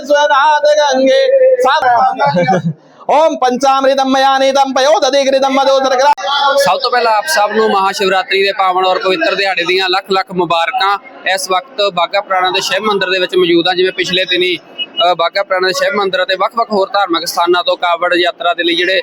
విశ్వనాథ గంగే ਓਮ ਪੰਚਾਮ੍ਰਿਤਮ ਮਯਾਨੀਤਮ ਪਯੋਦਧਿਕ੍ਰਿਤਮ ਮਦੋਦਰਗਰਾ ਸਭ ਤੋਂ ਪਹਿਲਾਂ ਆਪ ਸਭ ਨੂੰ ਮਹਾਸ਼ਿਵਰਾਤਰੀ ਦੇ ਪਾਵਨ ਔਰ ਪਵਿੱਤਰ ਦਿਹਾੜੇ ਦੀਆਂ ਲੱਖ ਲੱਖ ਮੁਬਾਰਕਾਂ। ਇਸ ਵਕਤ ਬਾਗਾ ਪ੍ਰਾਣਾ ਦੇ ਸ਼ਿਵ ਮੰਦਿਰ ਦੇ ਵਿੱਚ ਮੌਜੂਦ ਆ ਜਿਵੇਂ ਪਿਛਲੇ ਦਿਨੀ ਬਾਗਾ ਪ੍ਰਾਣਾ ਦੇ ਸ਼ਿਵ ਮੰਦਿਰ ਤੇ ਵੱਖ-ਵੱਖ ਹੋਰ ਧਾਰਮਿਕ ਸਥਾਨਾਂ ਤੋਂ ਕਾਵੜ ਯਾਤਰਾ ਦੇ ਲਈ ਜਿਹੜੇ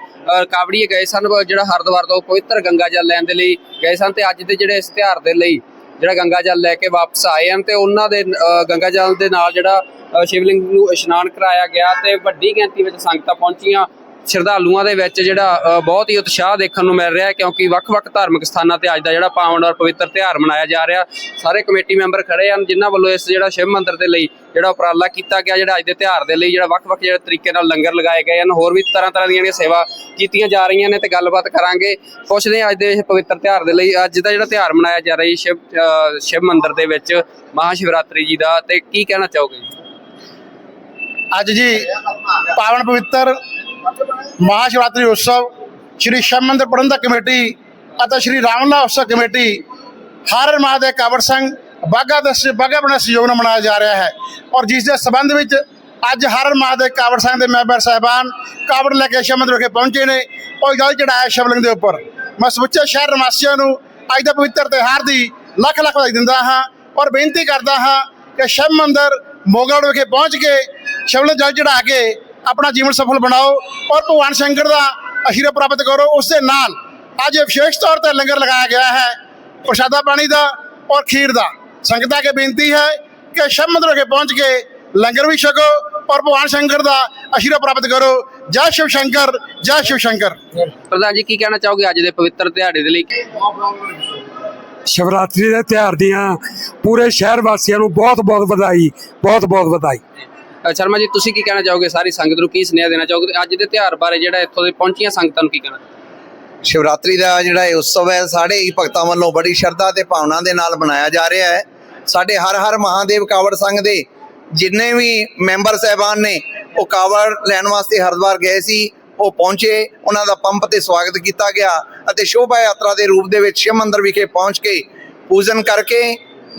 ਕਾਵੜੀਏ ਗਏ ਸਨ ਜਿਹੜਾ ਹਰਦੁਆਰ ਤੋਂ ਪਵਿੱਤਰ ਗੰਗਾ ਜਲ ਲੈਣ ਦੇ ਲਈ ਗਏ ਸਨ ਤੇ ਅੱਜ ਦੇ ਜਿਹੜੇ ਇਸ ਤਿਹਾਰ ਦੇ ਲਈ ਜਿਹੜਾ ਗੰਗਾ ਜਲ ਲੈ ਕੇ ਵਾਪਸ ਆਏ ਹਨ ਤੇ ਉਹਨਾਂ ਦੇ ਅ, ਗੰਗਾ ਜਲ ਦੇ ਨਾਲ ਜਿਹੜਾ ਸ਼ਿਵਲਿੰਗ ਨੂੰ ਇਸ਼ਨਾਨ ਕਰਾਇਆ ਗਿਆ ਤੇ ਵੱਡੀ ਗਿਣਤੀ ਵਿੱਚ ਸੰਗਤਾਂ ਪਹੁੰਚੀਆਂ। ਸ਼ਰਧਾਲੂਆਂ ਦੇ ਵਿੱਚ ਜਿਹੜਾ ਬਹੁਤ ਹੀ ਉਤਸ਼ਾਹ ਦੇਖਣ ਨੂੰ ਮਿਲ ਰਿਹਾ ਕਿਉਂਕਿ ਵੱਖ-ਵੱਖ ਧਾਰਮਿਕ ਸਥਾਨਾਂ ਤੇ ਅੱਜ ਦਾ ਜਿਹੜਾ ਪਾਵਨ ਔਰ ਪਵਿੱਤਰ ਤਿਉਹਾਰ ਮਨਾਇਆ ਜਾ ਰਿਹਾ। ਸਾਰੇ ਕਮੇਟੀ ਮੈਂਬਰ ਖੜੇ ਹਨ ਜਿਨ੍ਹਾਂ ਵੱਲੋਂ ਇਸ ਜਿਹੜਾ ਸ਼ਿਵ ਮੰਦਿਰ ਦੇ ਲਈ ਜਿਹੜਾ ਉਪਰਾਲਾ ਕੀਤਾ ਗਿਆ ਜਿਹੜਾ ਅੱਜ ਦੇ ਤਿਉਹਾਰ ਦੇ ਲਈ ਜਿਹੜਾ ਵੱਖ-ਵੱਖ ਜਿਹੜੇ ਤਰੀਕੇ ਨਾਲ ਲੰਗਰ ਲਗਾਏ ਗਏ ਹਨ। ਹੋਰ ਵੀ ਤਰ੍ਹਾਂ ਤਰ੍ਹਾਂ ਦੀਆਂ ਜਿਹੜੀਆਂ ਸੇਵਾ ਕੀਤੀਆਂ ਜਾ ਰਹੀਆਂ ਨੇ ਤੇ ਗੱਲਬਾਤ ਕਰਾਂਗੇ। ਪੁੱਛਦੇ ਹਾਂ ਅੱਜ ਦੇ ਇਸ ਪਵਿੱਤਰ ਤਿਉਹਾਰ ਦੇ ਲਈ ਅੱਜ ਦਾ ਜਿਹੜਾ ਤਿਉਹਾਰ ਮਨਾਇਆ ਜਾ ਰਿਹਾ ਸ਼ਿਵ ਅ, ਸ਼ਿਵ ਮੰਦਿਰ ਦੇ ਵਿੱਚ ਮਹਾ ਸ਼ਿਵਰਾਤਰੀ ਜੀ ਦਾ ਤੇ ਕੀ ਕਹਿਣਾ ਚਾਹੋਗੇ ਅੱਜ ਜੀ ਪਾਵਨ ਪਵਿੱਤਰ ਮਹਾਸ਼ਿਵਰਾਤਰੀ ਉਤਸਵ, ਸ਼੍ਰੀ शिव मंदिर प्रबंधक कमेटी ਅਤੇ ਸ਼੍ਰੀ ਰਾਮਲਾ ਉਤਸਵ ਕਮੇਟੀ, ਹਰ ਮਾਹ ਦੇ ਕਾਵੜ ਸੰਘ ਬਾਗਾ ਦਾ ਬਾਗਾ ਬਣਾ ਸਹਿਯੋਗ ਨਾਲ ਮਨਾਇਆ ਜਾ ਰਿਹਾ ਹੈ। ਔਰ ਜਿਸ ਦੇ ਸਬੰਧ ਵਿੱਚ ਅੱਜ ਹਰ ਮਾਹ ਦੇ ਕਾਵੜ ਸੰਘ ਦੇ ਮੈਂਬਰ ਸਹਿਬਾਨ ਕਾਵੜ ਲੈ ਕੇ ਸ਼ਮਦ ਰਖੇ ਪਹੁੰਚੇ ਨੇ ਔਰ ਜਲ ਚੜਾਇਆ ਸ਼ਿਵਲਿੰਗ ਦੇ ਉੱਪਰ। ਮੈਂ ਸਮੁੱਚੇ ਸ਼ਹਿਰ ਨਿਵਾਸੀਆਂ ਨੂੰ ਅੱਜ ਦਾ ਪਵਿੱਤਰ ਤਿਹਾਰ ਦੀ ਲੱਖ ਲੱਖ ਵਧਾਈ ਦਿੰਦਾ ਹਾਂ ਔਰ ਬੇਨਤੀ ਕਰਦਾ ਹਾਂ ਕਿ ਸ਼ਿਵ ਮੰਦਰ ਮੋਗੜ ਵਿਖੇ ਪਹੁੰਚ ਕੇ ਸ਼ਿਵਲਿੰਗ ਜਲ ਚੜਾ ਕੇ ਆਪਣਾ ਜੀਵਨ ਸਫਲ ਬਣਾਓ ਔਰ ਭਗਵਾਨ ਸ਼ੰਕਰ ਦਾ ਅਸ਼ੀਰਵਾਦ ਪ੍ਰਾਪਤ ਕਰੋ ਉਸ ਦੇ ਨਾਲ ਅੱਜ ਵਿਸ਼ੇਸ਼ ਤੌਰ ਤੇ ਲੰਗਰ ਲਗਾਇਆ ਗਿਆ ਹੈ ਪ੍ਰਸ਼ਾਦਾ ਪਾਣੀ ਦਾ ਔਰ ਖੀਰ ਦਾ। ਸੰਗਤਾਂ ਕੇ ਬੇਨਤੀ ਹੈ ਕਿ ਸ਼ਿਵ ਮੰਦਿਰ ਵਿਖੇ ਪਹੁੰਚ ਕੇ ਲੰਗਰ ਵੀ ਛਕੋ ਔਰ ਭਗਵਾਨ ਸ਼ੰਕਰ ਦਾ ਅਸ਼ੀਰਵਾਦ ਪ੍ਰਾਪਤ ਕਰੋ। ਜੈ ਸ਼ਿਵ ਸ਼ੰਕਰ ਜੈ ਸ਼ਿਵ ਸ਼ੰਕਰ। ਪ੍ਰਧਾਨ ਜੀ ਕੀ ਕਹਿਣਾ ਚਾਹੋਗੇ ਅੱਜ ਦੇ ਪਵਿੱਤਰ ਦਿਹਾੜੇ ਦੇ ਲਈ? ਸ਼ਿਵਰਾਤਰੀ ਦੇ ਤਿਉਹਾਰ ਦੀਆਂ ਪੂਰੇ ਸ਼ਹਿਰ ਵਾਸੀਆਂ ਨੂੰ ਬਹੁਤ ਬਹੁਤ ਵਧਾਈ ਬਹੁਤ ਬਹੁਤ ਵਧਾਈ। ਸ਼ਰਮਾ ਜੀ, ਤੁਸੀਂ ਕੀ ਕਹਿਣਾ ਚਾਹੋਗੇ? ਸਾਰੀ ਸੰਗਤ ਨੂੰ ਕੀ ਸੁਨੇਹਾ ਦੇਣਾ ਚਾਹੋਗੇ? ਅੱਜ ਦੇ ਤਿਉਹਾਰ ਬਾਰੇ ਜਿਹੜਾ ਇੱਥੋਂ ਦੇ ਪਹੁੰਚੀਆਂ ਸੰਗਤਾਂ ਨੂੰ ਕੀ ਕਹਿਣਾ? ਸ਼ਿਵਰਾਤਰੀ ਦਾ ਜਿਹੜਾ ਇਹ ਉਤਸਵ ਹੈ ਸਾਡੇ ਹੀ ਭਗਤਾਂ ਵੱਲੋਂ ਬੜੀ ਸ਼ਰਧਾ ਤੇ ਭਾਵਨਾ ਦੇ ਨਾਲ ਮਨਾਇਆ ਜਾ ਰਿਹਾ ਹੈ। ਸਾਡੇ ਹਰ ਹਰ ਮਹਾਦੇਵ ਕਾਵੜ ਸੰਘ ਦੇ ਜਿੰਨੇ ਵੀ ਮੈਂਬਰ ਸਹਿਬਾਨ ਨੇ, ਉਹ ਕਾਵੜ ਲੈਣ ਵਾਸਤੇ ਹਰਿਦੁਆਰ ਗਏ ਸੀ, ਉਹ ਪਹੁੰਚੇ, ਉਹਨਾਂ ਦਾ ਪੰਪ ਤੇ ਸਵਾਗਤ ਕੀਤਾ ਗਿਆ ਅਤੇ ਸ਼ੋਭਾ ਯਾਤਰਾ ਦੇ ਰੂਪ ਦੇ ਵਿੱਚ ਸ਼ਿਵ ਮੰਦਰ ਵਿਖੇ ਪਹੁੰਚ ਕੇ ਪੂਜਨ ਕਰਕੇ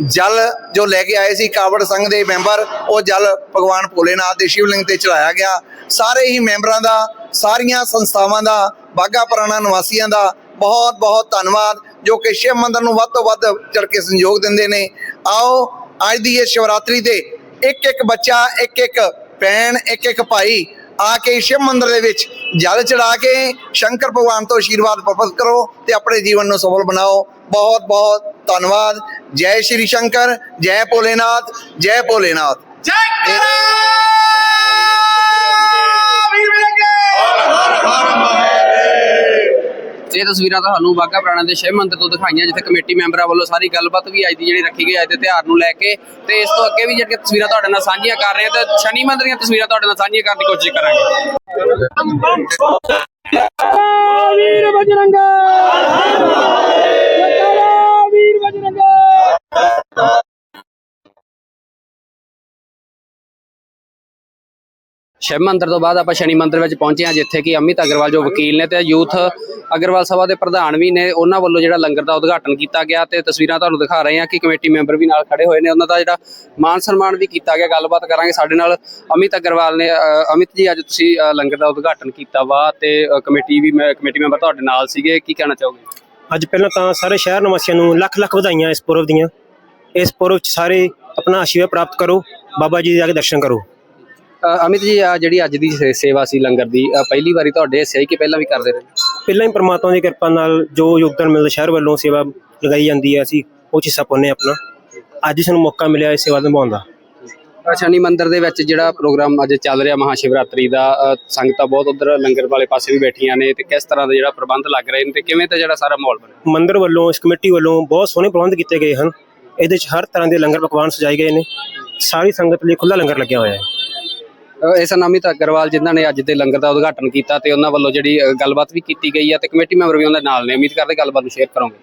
ਜਲ ਜੋ ਲੈ ਕੇ ਆਏ ਸੀ ਕਾਵੜ ਸੰਘ ਦੇ ਮੈਂਬਰ, ਉਹ ਜਲ ਭਗਵਾਨ ਭੋਲੇਨਾਥ ਦੇ ਸ਼ਿਵਲਿੰਗ ਤੇ ਚੜਾਇਆ ਗਿਆ। ਸਾਰੇ ਹੀ ਮੈਂਬਰਾਂ ਦਾ, ਸਾਰੀਆਂ ਸੰਸਥਾਵਾਂ ਦਾ ਬਾਗਾ ਪੁਰਾਣਾ ਨਿਵਾਸੀਆਂ ਦਾ ਬਹੁਤ ਬਹੁਤ ਧੰਨਵਾਦ, ਜੋ ਕਿ ਸ਼ਿਵ ਮੰਦਰ ਨੂੰ ਵੱਧ ਤੋਂ ਵੱਧ ਚੜ ਕੇ ਸੰਯੋਗ ਦਿੰਦੇ ਨੇ। ਆਓ, ਅੱਜ ਦੀ ਇਹ ਸ਼ਿਵਰਾਤਰੀ ਤੇ ਇੱਕ ਇੱਕ ਬੱਚਾ ਇੱਕ ਇੱਕ ਭੈਣ ਇੱਕ ਇੱਕ ਭਾਈ ਆ ਕੇ ਸ਼ਿਵ ਮੰਦਰ ਦੇ ਵਿੱਚ ਜਲ ਚੜਾ ਕੇ ਸ਼ੰਕਰ ਭਗਵਾਨ ਤੋਂ ਆਸ਼ੀਰਵਾਦ ਪ੍ਰਾਪਤ ਕਰੋ ਤੇ ਆਪਣੇ ਜੀਵਨ ਨੂੰ ਸਫਲ ਬਣਾਓ। ਬਹੁਤ ਬਹੁਤ ਧੰਨਵਾਦ। ਜੈ ਸ਼੍ਰੀ ਸ਼ੰਕਰ ਜੈ ਭੋਲੇਨਾਥ ਜੈ ਭੋਲੇਨਾਥ। ਇਹ ਤਸਵੀਰਾਂ ਤੁਹਾਨੂੰ ਬਾਗਾ ਪੁਰਾਣਾ ਦੇ ਸ਼ਿਵ ਮੰਦਿਰ ਤੋਂ ਦਿਖਾਈਆਂ ਜਿੱਥੇ ਕਮੇਟੀ ਮੈਂਬਰਾਂ ਵੱਲੋਂ ਸਾਰੀ ਗੱਲਬਾਤ ਵੀ ਅੱਜ ਦੀ ਜਿਹੜੀ ਰੱਖੀ ਗਈ ਅੱਜ ਦੇ ਤਿਉਹਾਰ ਨੂੰ ਲੈ ਕੇ। ਤੇ ਇਸ ਤੋਂ ਅੱਗੇ ਵੀ ਜਿਹੜੀਆਂ ਤਸਵੀਰਾਂ ਤੁਹਾਡੇ ਨਾਲ ਸਾਂਝੀਆਂ ਕਰ ਰਹੇ ਹਾਂ ਤੇ ਸ਼ਨੀ ਮੰਦਿਰ ਦੀਆਂ ਤਸਵੀਰਾਂ ਤੁਹਾਡੇ ਨਾਲ ਸਾਂਝੀਆਂ ਕਰਨ ਦੀ ਕੋਸ਼ਿਸ਼ ਕਰਾਂਗੇ। ਵੀਰ ਬਜਰੰਗਾ ਸ਼ਿਵ ਮੰਦਿਰ ਤੋਂ ਬਾਅਦ ਆਪਾਂ ਸ਼ਨੀ ਮੰਦਿਰ ਵਿੱਚ ਪਹੁੰਚੇ ਹਾਂ, ਜਿੱਥੇ ਕਿ ਅਮਿਤ ਅਗਰਵਾਲ ਜੋ ਵਕੀਲ ਨੇ ਤੇ ਯੂਥ ਅਗਰਵਾਲ ਸਭਾ ਦੇ ਪ੍ਰਧਾਨ ਵੀ ਨੇ, ਉਹਨਾਂ ਵੱਲੋਂ ਜਿਹੜਾ ਲੰਗਰ ਦਾ ਉਦਘਾਟਨ ਕੀਤਾ ਗਿਆ ਤੇ ਤਸਵੀਰਾਂ ਤੁਹਾਨੂੰ ਦਿਖਾ ਰਹੇ ਹਾਂ ਕਿ ਕਮੇਟੀ ਮੈਂਬਰ ਵੀ ਨਾਲ ਖੜੇ ਹੋਏ ਨੇ। ਉਹਨਾਂ ਦਾ ਜਿਹੜਾ ਮਾਨ ਸਨਮਾਨ ਵੀ ਕੀਤਾ ਗਿਆ। ਗੱਲਬਾਤ ਕਰਾਂਗੇ ਸਾਡੇ ਨਾਲ ਅਮਿਤ ਅਗਰਵਾਲ ਨੇ। ਅਮਿਤ ਜੀ, ਅੱਜ ਤੁਸੀਂ ਲੰਗਰ ਦਾ ਉਦਘਾਟਨ ਕੀਤਾ ਵਾ ਤੇ ਕਮੇਟੀ ਵੀ ਮੈਂ- ਕਮੇਟੀ ਮੈਂਬਰ ਤੁਹਾਡੇ ਨਾਲ ਸੀਗੇ। ਕੀ ਕਹਿਣਾ ਚਾਹੋਗੇ? ਅੱਜ ਪਹਿਲਾਂ ਤਾਂ ਸਾਰੇ ਸ਼ਹਿਰ ਨਿਵਾਸੀਆਂ ਨੂੰ ਲੱਖ ਲੱਖ ਵਧਾਈਆਂ ਇਸ ਪੁਰਬ ਦੀਆਂ। ਇਸ ਪੁਰਬ 'ਚ ਸਾਰੇ ਆਪਣਾ ਆਸ਼ੀਰਵਾਦ ਪ੍ਰਾਪਤ ਕਰੋ। ਬਾਬਾ ਜੀ ਦੇ ਜਾ ਕੇ ਦਰਸ਼ਨ ਕਰੋ। ਅਮਿਤ ਜੀ ਆ ਜਿਹੜੀ ਅੱਜ ਦੀ ਸੇ- ਸੇਵਾ ਸੀ ਲੰਗਰ ਦੀ ਅ, ਪਹਿਲੀ ਵਾਰੀ ਤੁਹਾਡੇ ਹਿੱਸੇ ਆਈ ਕਿ ਪਹਿਲਾਂ ਵੀ ਕਰਦੇ ਰਹੇ? ਪਹਿਲਾਂ ਹੀ ਪ੍ਰਮਾਤਮਾ ਦੀ ਕਿਰਪਾ ਨਾਲ ਜੋ ਯੋਗਦਾਨ ਮਿਲਦਾ ਸ਼ਹਿਰ ਵੱਲੋਂ ਸੇਵਾ ਲਗਾਈ ਜਾਂਦੀ ਹੈ ਅਸੀਂ ਉਹ ਚੀਜ਼ਾਂ ਪਾਉਂਦੇ ਹਾਂ ਆਪਣਾ। ਅੱਜ ਸਾਨੂੰ ਮੌਕਾ ਮਿਲਿਆ ਇਸ ਸੇਵਾ ਨਿਭਾਉਣ ਦਾ। ਅ, ਸ਼ਨੀ ਮੰਦਿਰ ਦੇ ਵਿੱਚ ਜਿਹੜਾ ਪ੍ਰੋਗਰਾਮ ਅੱਜ ਚੱਲ ਰਿਹਾ ਮਹਾ ਸ਼ਿਵਰਾਤਰੀ ਦਾ ਅ, ਸੰਗਤਾਂ ਬਹੁਤ ਉਧਰ ਲੰਗਰ ਵਾਲੇ ਪਾਸੇ ਵੀ ਬੈਠੀਆਂ ਨੇ ਤੇ ਕਿਸ ਤਰ੍ਹਾਂ ਦਾ ਜਿਹੜਾ ਪ੍ਰਬੰਧ ਲੱਗ ਰਹੇ ਨੇ ਤੇ ਕਿਵੇਂ ਤੇ ਜਿਹੜਾ ਸਾਰਾ ਮਾਹੌਲ ਬਣਿਆ? ਮੰਦਿਰ ਵੱਲੋਂ ਇਸ ਕਮੇਟੀ ਵੱਲੋਂ ਬਹੁਤ ਸੋਹਣੇ ਪ੍ਰਬੰਧ ਕੀਤੇ ਗਏ ਹਨ। ਇਹਦੇ 'ਚ ਹਰ ਤਰ੍ਹਾਂ ਦੇ ਲੰਗਰ ਪਕਵਾਨ ਸਜਾਏ ਗਏ ਨੇ। ਸਾਰੀ ਸੰਗਤ ਲਈ ਖੁੱਲਾ ਲੰਗਰ ਲੱਗਿਆ ਹੋਇਆ ਹੈ। ਇਸ ਨਾਮਿਤ ਅਗਰਵਾਲ ਜਿਨ੍ਹਾਂ ਨੇ ਅੱਜ ਦੇ ਲੰਗਰ ਦਾ ਉਦਘਾਟਨ ਕੀਤਾ ਤੇ ਉਹਨਾਂ ਵੱਲੋਂ ਜਿਹੜੀ ਗੱਲਬਾਤ ਵੀ ਕੀਤੀ ਗਈ ਹੈ ਤੇ ਕਮੇਟੀ ਮੈਂਬਰ ਵੀ ਉਹਨਾਂ ਦੇ ਨਾਲ ਨੇ। ਉਮੀਦ ਕਰਦੇ ਗੱਲਬਾਤ ਨੂੰ ਸ਼ੇਅਰ ਕਰੋਗੇ।